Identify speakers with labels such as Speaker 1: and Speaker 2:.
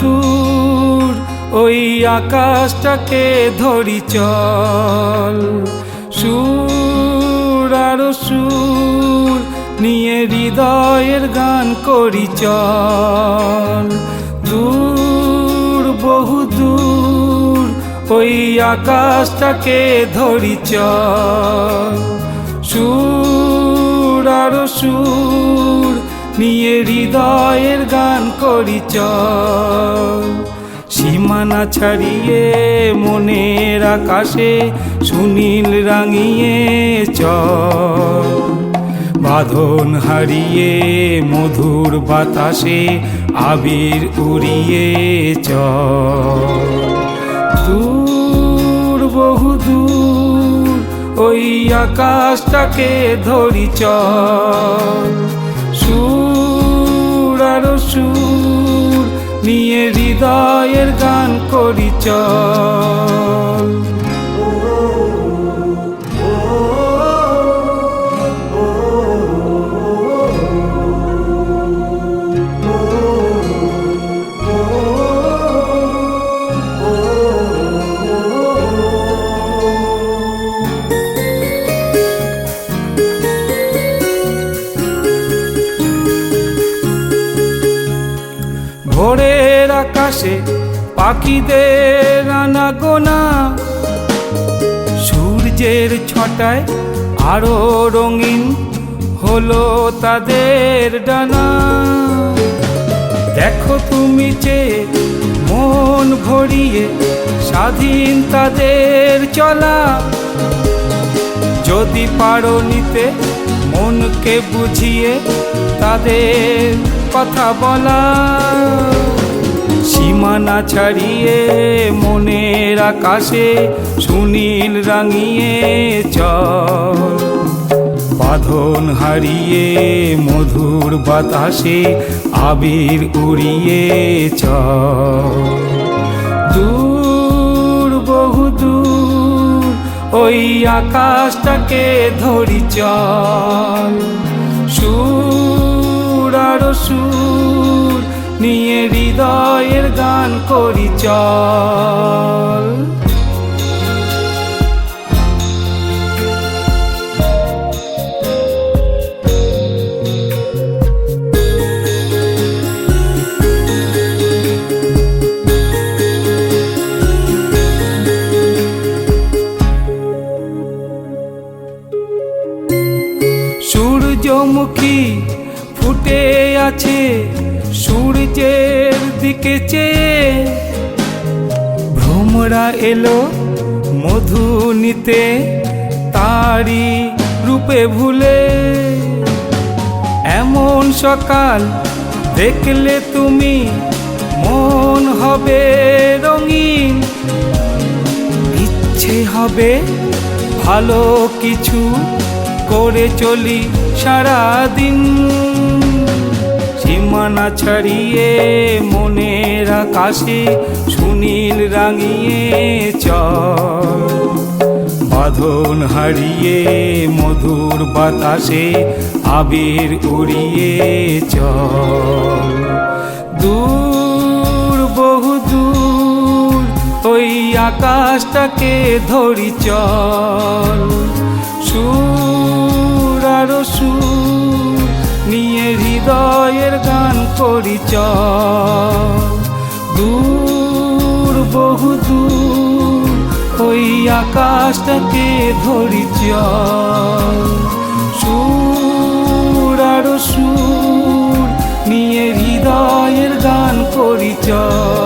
Speaker 1: দূর ওই আকাশটাকে ধরি চল। সুর আরও সুর, নিয়ে হৃদয়ের গান করি চল। দূর, বহু দূর, ওই আকাশটাকে ধরি চল। সুর আরও সুর নিয়ে হৃদয়ের গান করি সীমানা ছাড়িয়ে মনের আকাশে সুনীল রাঙিয়ে চল। বাঁধন হারিয়ে মধুর বাতাসে আবির উড়িয়ে চল। দূর, বহু দূর, ওই আকাশটাকে ধরি চল। সুর আরও সুর নিয়ে হৃদয়ের গান করি চল। আকাশে পাখিদের আনাগোনা। সূর্যের ছটায় আরও রঙিন হলো তাদের ডানা। দেখো তুমি যে মন ভরিয়ে স্বাধীন তাদের চলা। যদি পারো নিতে মনকে বুঝিয়ে তাদের কথা বলা। সীমানা ছাড়িয়ে মনের আকাশে সুনীল রাঙিয়ে চল। বাঁধন হারিয়ে মধুর বাতাসে আবির উড়িয়ে চল। দূর, বহু দূর, ওই আকাশটাকে ধরি চল। সুর আর সুর নিয়ে হৃদয়ের গান করি চল। সূর্যমুখী ফুটে আছে সূর্যের দিকে চেয়ে ভ্রমরা এলো মধু নিতে তারি রূপে ভুলে। এমন সকাল দেখলে তুমি মন হবে রঙিন, ইচ্ছে হবে ভালো কিছু করে চলি সারাদিন। সীমানা ছাড়িয়ে মনের আকাশে সুনীল রাঙিয়ে চল। বাঁধন হারিয়ে মধুর বাতাসে আবির উড়িয়ে চল। দূর, বহু দূর, ওই আকাশটাকে ধরি চল। সুর আরও সুর নিয়ে হৃদয়ের গান করি দূর, বহু দূর, ওই আকাশটাকে ধরি সুর আরও সুর, নিয়ে হৃদয়ের গান করি চল